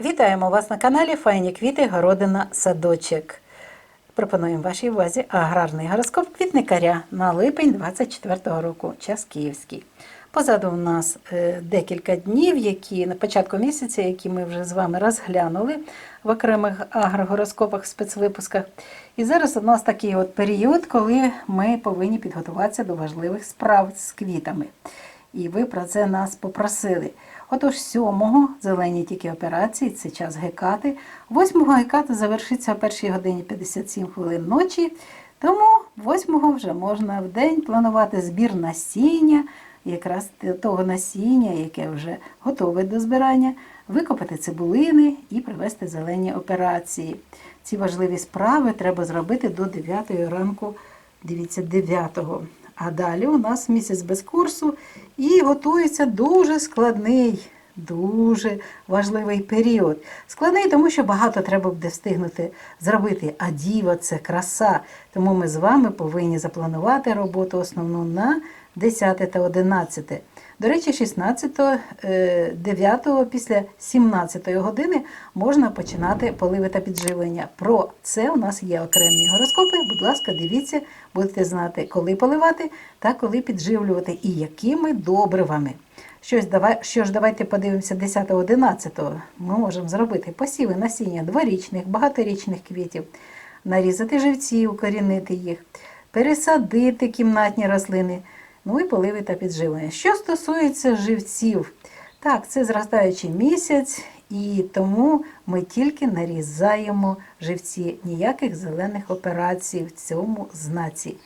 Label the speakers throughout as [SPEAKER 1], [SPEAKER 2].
[SPEAKER 1] Вітаємо вас на каналі Файні квіти, городина, садочок. Пропонуємо вашій увазі аграрний гороскоп квітникаря на липень 24 року, час київський. Позаду у нас е, декілька днів, які на початку місяця, які ми вже з вами розглянули в окремих агрогороскопах, спецвипусках. І зараз у нас такий от період, коли ми повинні підготуватися до важливих справ з квітами. І ви про це нас попросили. Отож, 7-го зелені тільки операції, це час гекати. 8-го геката завершиться о 1 годині 57 хвилин ночі. Тому 8-го вже можна в день планувати збір насіння, якраз того насіння, яке вже готове до збирання, викопати цибулини і провести зелені операції. Ці важливі справи треба зробити до 9 ранку, дивіться, 9-го. А далі у нас місяць без курсу і готується дуже складний, дуже важливий період. Складний, тому що багато треба буде встигнути зробити. А діва це краса. Тому ми з вами повинні запланувати роботу основну на 10 та 11. До речі, 16, 9 після 17 години можна починати поливи та підживлення. Про це у нас є окремі гороскопи. Будь ласка, дивіться, будете знати, коли поливати та коли підживлювати і якими добривами. Щось давай, що ж, давайте подивимося 10-11. Ми можемо зробити посіви насіння дворічних, багаторічних квітів, нарізати живці, укорінити їх, пересадити кімнатні рослини. Ну і поливи та підживлення. Що стосується живців, так, це зростаючий місяць, і тому ми тільки нарізаємо живці, ніяких зелених операцій в цьому знаці.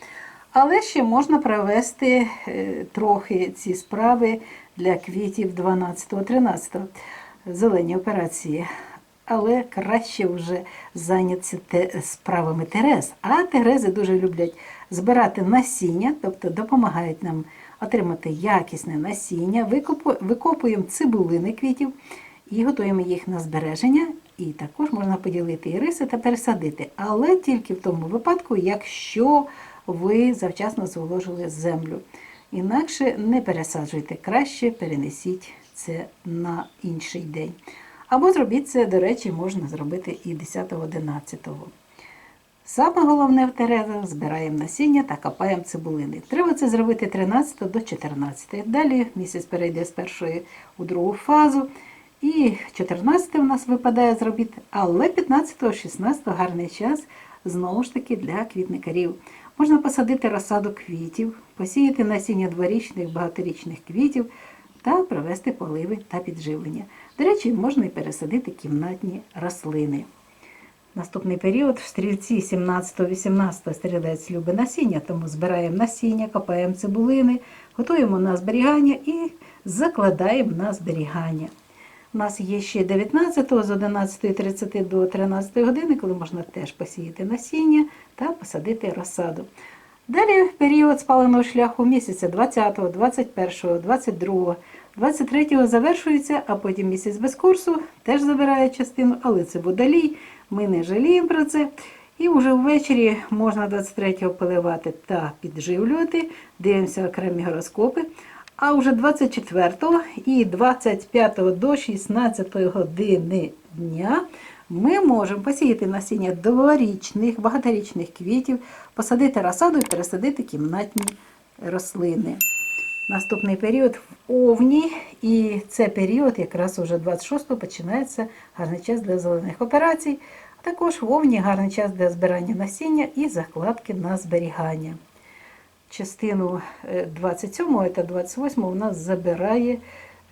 [SPEAKER 1] Але ще можна провести е, трохи ці справи для квітів 12-13 зелені операції. Але краще вже зайнятися справами Терез. А Терези дуже люблять збирати насіння, тобто допомагають нам отримати якісне насіння, викопуємо цибулини квітів і готуємо їх на збереження. І також можна поділити і риси та пересадити. Але тільки в тому випадку, якщо ви завчасно зволожили землю. Інакше не пересаджуйте, краще перенесіть це на інший день. Або зробіть це, до речі, можна зробити і 10-11. Саме головне в терезах збираємо насіння та копаємо цибулини. Треба це зробити 13 до 14. Далі місяць перейде з першої у другу фазу. І 14 у нас випадає зробити, але 15-16 гарний час знову ж таки для квітникарів. Можна посадити розсаду квітів, посіяти насіння дворічних, багаторічних квітів та провести поливи та підживлення. До речі, можна і пересадити кімнатні рослини. Наступний період в стрільці 17-18 стрілець любить насіння, тому збираємо насіння, копаємо цибулини, готуємо на зберігання і закладаємо на зберігання. У нас є ще 19 з 11.30 до 13 години, коли можна теж посіяти насіння та посадити розсаду. Далі період спаленого шляху місяця 20, 21, 22, 23 завершується, а потім місяць без курсу теж забирає частину, але це водолій, ми не жаліємо про це. І вже ввечері можна 23-го поливати та підживлювати. Дивимося окремі гороскопи. А вже 24 і 25 до 16 години дня ми можемо посіяти насіння дворічних, багаторічних квітів, посадити розсаду і пересадити кімнатні рослини. Наступний період в овні, і це період якраз уже 26-го починається гарний час для зелених операцій. А також в овні гарний час для збирання насіння і закладки на зберігання. Частину е, 27 та 28 го у нас забирає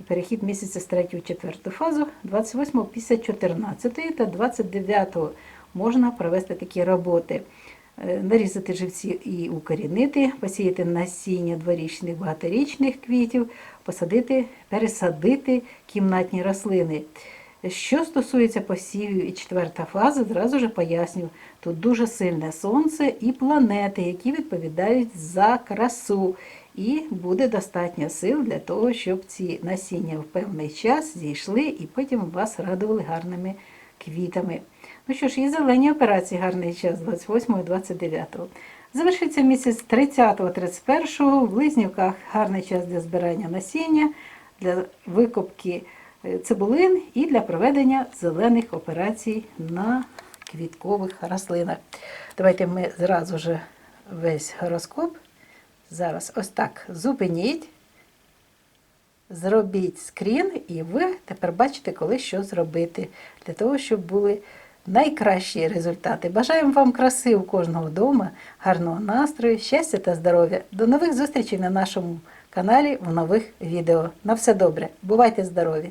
[SPEAKER 1] перехід місяця з 3 в 4 фазу. 28 після 14 та 29 можна провести такі роботи. Е, Нарізати живці і укорінити, посіяти насіння дворічних багаторічних квітів, посадити, пересадити кімнатні рослини. Що стосується посівів і четверта фаза, зразу ж поясню, тут дуже сильне сонце і планети, які відповідають за красу. І буде достатньо сил для того, щоб ці насіння в певний час зійшли і потім вас радували гарними квітами. Ну що ж, і зелені операції гарний час 28-29. Завершиться місяць 30-31 в Близнюках гарний час для збирання насіння, для викопки е, цибулин і для проведення зелених операцій на квіткових рослинах. Давайте ми зразу же весь гороскоп. Зараз ось так зупиніть. Зробіть скрін, і ви тепер бачите, коли що зробити, для того, щоб були найкращі результати. Бажаємо вам краси у кожного вдома, гарного настрою, щастя та здоров'я. До нових зустрічей на нашому каналі в нових відео. На все добре. Бувайте здорові!